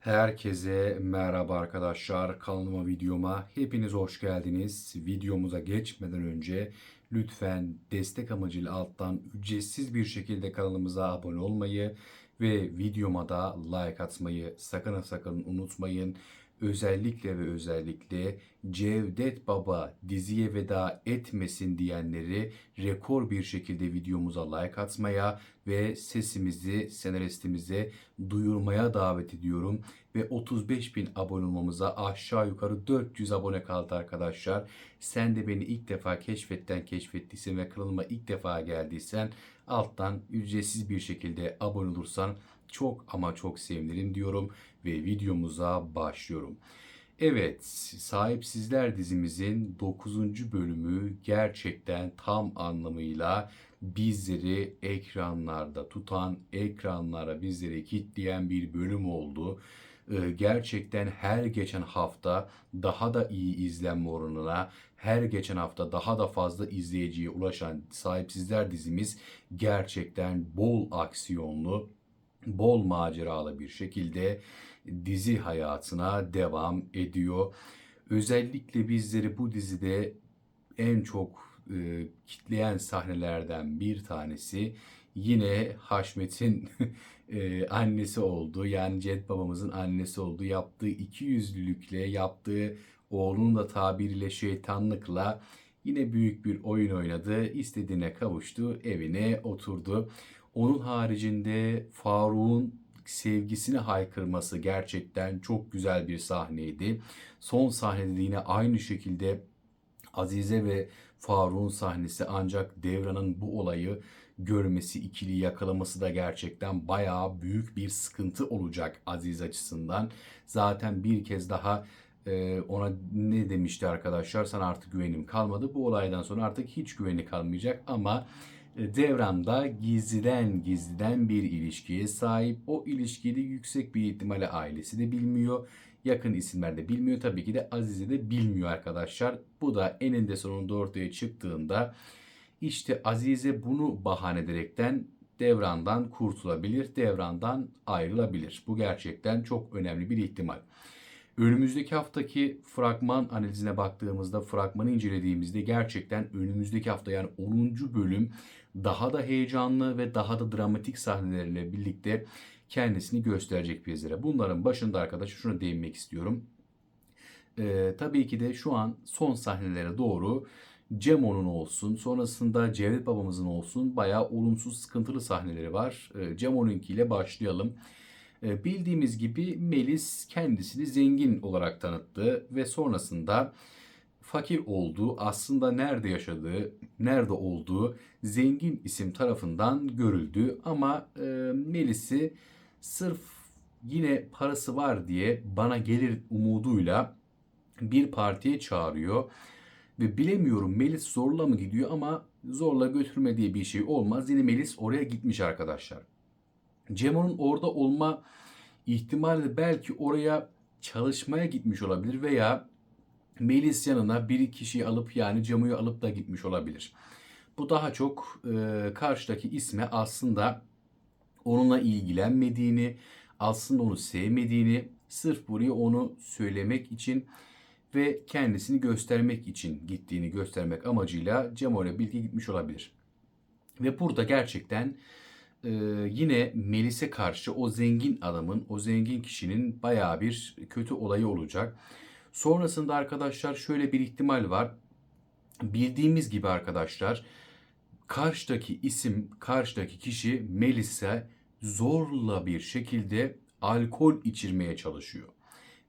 Herkese merhaba arkadaşlar. Kanalıma videoma hepiniz hoş geldiniz. Videomuza geçmeden önce lütfen destek amacıyla alttan ücretsiz bir şekilde kanalımıza abone olmayı ve videoma da like atmayı sakın sakın unutmayın. Özellikle ve özellikle Cevdet Baba diziye veda etmesin diyenleri rekor bir şekilde videomuza like atmaya ve sesimizi senaristimize duyurmaya davet ediyorum. Ve 35 bin abone olmamıza aşağı yukarı 400 abone kaldı arkadaşlar. Sen de beni ilk defa keşfetten keşfettiysen ve kanalıma ilk defa geldiysen alttan ücretsiz bir şekilde abone olursan çok ama çok sevinirim diyorum ve videomuza başlıyorum. Evet, Sahipsizler dizimizin 9. bölümü gerçekten tam anlamıyla bizleri ekranlarda tutan, ekranlara bizleri kitleyen bir bölüm oldu. Ee, Gerçekten her geçen hafta daha da iyi izlenme oranına, her geçen hafta daha da fazla izleyiciye ulaşan Sahipsizler dizimiz gerçekten bol aksiyonlu, bol maceralı bir şekilde dizi hayatına devam ediyor. Özellikle bizleri bu dizide en çok e, kitleyen sahnelerden bir tanesi yine Haşmet'in e, annesi oldu. Yani Ced babamızın annesi oldu. Yaptığı iki yüzlülükle, yaptığı oğlunun da tabiriyle şeytanlıkla yine büyük bir oyun oynadı. İstediğine kavuştu, evine oturdu. Onun haricinde Faruk'un sevgisini haykırması gerçekten çok güzel bir sahneydi. Son sahnede de yine aynı şekilde Azize ve Faruk'un sahnesi ancak Devran'ın bu olayı görmesi, ikili yakalaması da gerçekten bayağı büyük bir sıkıntı olacak Aziz açısından. Zaten bir kez daha e, ona ne demişti arkadaşlar? Sana artık güvenim kalmadı. Bu olaydan sonra artık hiç güveni kalmayacak ama Devran'da gizliden gizliden bir ilişkiye sahip. O ilişkiyi de yüksek bir ihtimalle ailesi de bilmiyor. Yakın isimler de bilmiyor. Tabii ki de Azize de bilmiyor arkadaşlar. Bu da eninde sonunda ortaya çıktığında işte Azize bunu bahane ederekten Devran'dan kurtulabilir, Devran'dan ayrılabilir. Bu gerçekten çok önemli bir ihtimal. Önümüzdeki haftaki fragman analizine baktığımızda, fragmanı incelediğimizde gerçekten önümüzdeki hafta yani 10. bölüm daha da heyecanlı ve daha da dramatik sahnelerle birlikte kendisini gösterecek bizlere. Bunların başında arkadaşlar şunu değinmek istiyorum. Ee, tabii ki de şu an son sahnelere doğru Cemo'nun olsun, sonrasında Cevdet babamızın olsun bayağı olumsuz sıkıntılı sahneleri var. Ee, Cemo'nunkiyle başlayalım. Ee, bildiğimiz gibi Melis kendisini zengin olarak tanıttı ve sonrasında fakir olduğu, aslında nerede yaşadığı, nerede olduğu zengin isim tarafından görüldü. Ama e, Melis'i sırf yine parası var diye bana gelir umuduyla bir partiye çağırıyor. Ve bilemiyorum Melis zorla mı gidiyor ama zorla götürme diye bir şey olmaz. Yine Melis oraya gitmiş arkadaşlar. Cemo'nun orada olma ihtimali de belki oraya çalışmaya gitmiş olabilir veya Melis yanına bir kişiyi alıp yani Cemo'yu alıp da gitmiş olabilir. Bu daha çok e, karşıdaki isme aslında onunla ilgilenmediğini, aslında onu sevmediğini, sırf buraya onu söylemek için ve kendisini göstermek için gittiğini göstermek amacıyla Cemo ile gitmiş olabilir. Ve burada gerçekten e, yine Melis'e karşı o zengin adamın, o zengin kişinin bayağı bir kötü olayı olacak. Sonrasında arkadaşlar şöyle bir ihtimal var. Bildiğimiz gibi arkadaşlar karşıdaki isim, karşıdaki kişi Melis'e zorla bir şekilde alkol içirmeye çalışıyor.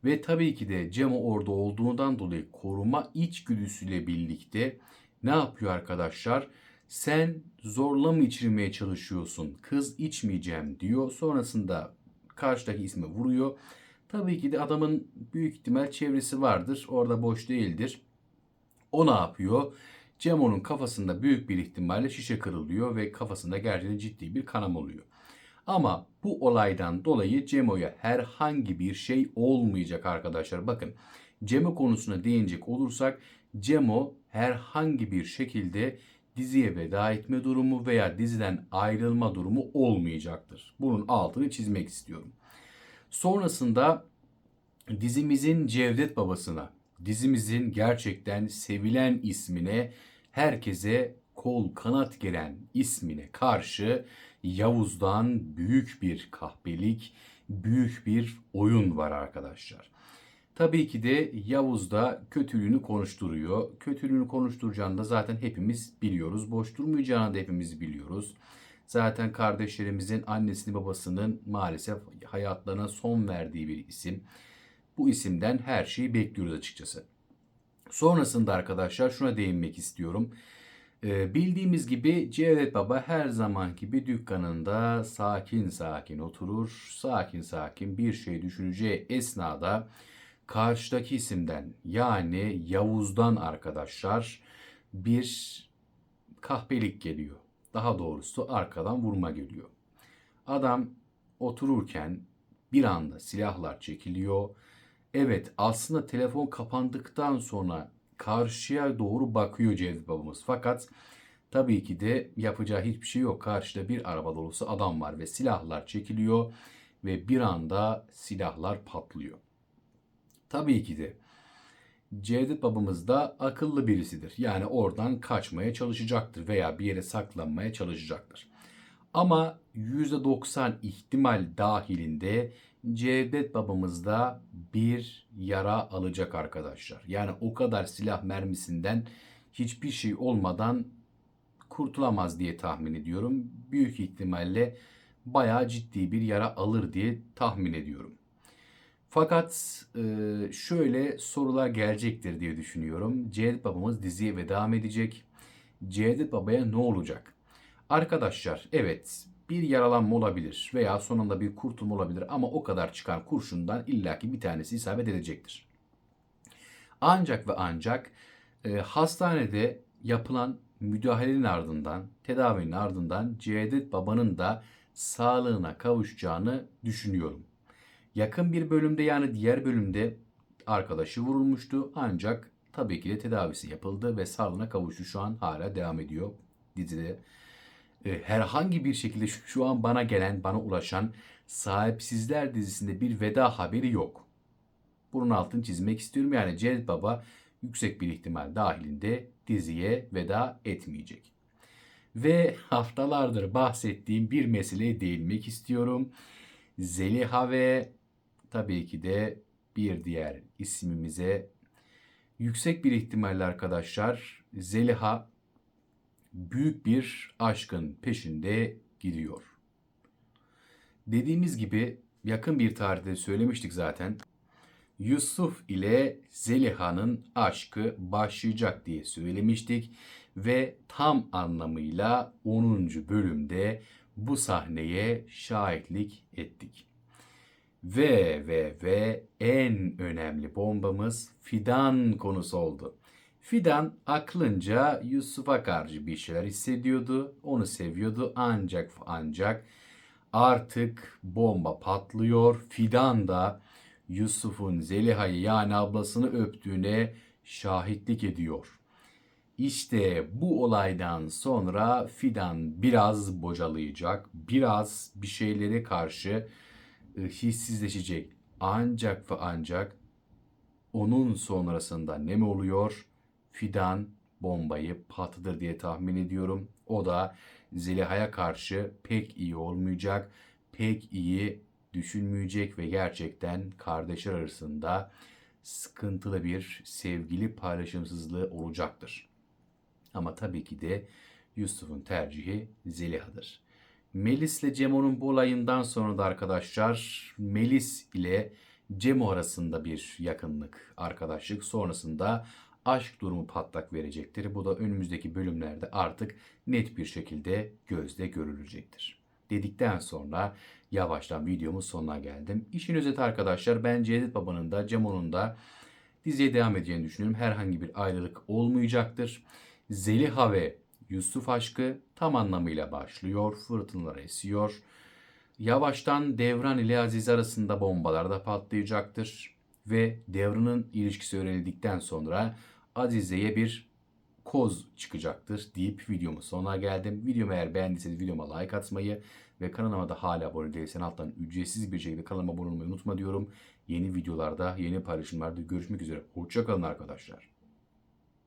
Ve tabii ki de Cemo orada olduğundan dolayı koruma içgüdüsüyle birlikte ne yapıyor arkadaşlar? Sen zorla mı içirmeye çalışıyorsun? Kız içmeyeceğim diyor. Sonrasında karşıdaki ismi vuruyor. Tabii ki de adamın büyük ihtimal çevresi vardır. Orada boş değildir. O ne yapıyor? Cemo'nun kafasında büyük bir ihtimalle şişe kırılıyor ve kafasında gerçekten ciddi bir kanama oluyor. Ama bu olaydan dolayı Cemo'ya herhangi bir şey olmayacak arkadaşlar. Bakın Cemo konusuna değinecek olursak Cemo herhangi bir şekilde diziye veda etme durumu veya diziden ayrılma durumu olmayacaktır. Bunun altını çizmek istiyorum. Sonrasında dizimizin Cevdet babasına, dizimizin gerçekten sevilen ismine, herkese kol kanat gelen ismine karşı Yavuz'dan büyük bir kahpelik, büyük bir oyun var arkadaşlar. Tabii ki de Yavuz da kötülüğünü konuşturuyor. Kötülüğünü konuşturacağını da zaten hepimiz biliyoruz. Boş durmayacağını da hepimiz biliyoruz. Zaten kardeşlerimizin annesini babasının maalesef hayatlarına son verdiği bir isim. Bu isimden her şeyi bekliyoruz açıkçası. Sonrasında arkadaşlar şuna değinmek istiyorum. Ee, bildiğimiz gibi Cevdet Baba her zaman gibi dükkanında sakin sakin oturur. Sakin sakin bir şey düşüneceği esnada karşıdaki isimden yani Yavuz'dan arkadaşlar bir kahpelik geliyor. Daha doğrusu arkadan vurma geliyor. Adam otururken bir anda silahlar çekiliyor. Evet aslında telefon kapandıktan sonra karşıya doğru bakıyor Cevdet babamız. Fakat tabii ki de yapacağı hiçbir şey yok. Karşıda bir araba dolusu adam var ve silahlar çekiliyor ve bir anda silahlar patlıyor. Tabii ki de Cevdet babamız da akıllı birisidir. Yani oradan kaçmaya çalışacaktır veya bir yere saklanmaya çalışacaktır. Ama %90 ihtimal dahilinde Cevdet babamızda bir yara alacak arkadaşlar. Yani o kadar silah mermisinden hiçbir şey olmadan kurtulamaz diye tahmin ediyorum. Büyük ihtimalle bayağı ciddi bir yara alır diye tahmin ediyorum. Fakat e, şöyle sorular gelecektir diye düşünüyorum. Cevdet babamız diziye ve devam edecek. Cevdet babaya ne olacak? Arkadaşlar evet bir yaralanma olabilir veya sonunda bir kurtulma olabilir ama o kadar çıkan kurşundan illaki bir tanesi isabet edecektir. Ancak ve ancak e, hastanede yapılan müdahalenin ardından, tedavinin ardından Cevdet babanın da sağlığına kavuşacağını düşünüyorum. Yakın bir bölümde yani diğer bölümde arkadaşı vurulmuştu ancak tabii ki de tedavisi yapıldı ve sağlığına kavuştu. Şu an hala devam ediyor dizide. E, herhangi bir şekilde şu, an bana gelen, bana ulaşan Sahipsizler dizisinde bir veda haberi yok. Bunun altını çizmek istiyorum. Yani Cevdet Baba yüksek bir ihtimal dahilinde diziye veda etmeyecek. Ve haftalardır bahsettiğim bir meseleye değinmek istiyorum. Zeliha ve tabii ki de bir diğer ismimize yüksek bir ihtimalle arkadaşlar Zeliha büyük bir aşkın peşinde gidiyor. Dediğimiz gibi yakın bir tarihte söylemiştik zaten. Yusuf ile Zeliha'nın aşkı başlayacak diye söylemiştik ve tam anlamıyla 10. bölümde bu sahneye şahitlik ettik. Ve ve ve en önemli bombamız Fidan konusu oldu. Fidan aklınca Yusuf'a karşı bir şeyler hissediyordu. Onu seviyordu ancak ancak artık bomba patlıyor. Fidan da Yusuf'un Zeliha'yı yani ablasını öptüğüne şahitlik ediyor. İşte bu olaydan sonra Fidan biraz bocalayacak, biraz bir şeylere karşı hissizleşecek. Ancak ve ancak onun sonrasında ne mi oluyor? Fidan bombayı patlatır diye tahmin ediyorum. O da Zeliha'ya karşı pek iyi olmayacak, pek iyi düşünmeyecek ve gerçekten kardeşler arasında sıkıntılı bir sevgili paylaşımsızlığı olacaktır. Ama tabii ki de Yusuf'un tercihi Zeliha'dır. Melis ile Cemo'nun bu olayından sonra da arkadaşlar Melis ile Cemo arasında bir yakınlık, arkadaşlık sonrasında aşk durumu patlak verecektir. Bu da önümüzdeki bölümlerde artık net bir şekilde gözde görülecektir. Dedikten sonra yavaştan videomun sonuna geldim. İşin özeti arkadaşlar ben Cevdet Baba'nın da Cemo'nun da diziye devam edeceğini düşünüyorum. Herhangi bir ayrılık olmayacaktır. Zeliha ve Yusuf aşkı tam anlamıyla başlıyor. Fırtınalar esiyor. Yavaştan Devran ile Aziz arasında bombalar da patlayacaktır. Ve Devran'ın ilişkisi öğrenildikten sonra Azize'ye bir koz çıkacaktır deyip videomun sonuna geldim. Videomu eğer beğendiyseniz videoma like atmayı Ve kanalıma da hala abone değilsen alttan ücretsiz bir şekilde kanalıma abone olmayı unutma diyorum. Yeni videolarda, yeni paylaşımlarda görüşmek üzere. Hoşçakalın arkadaşlar.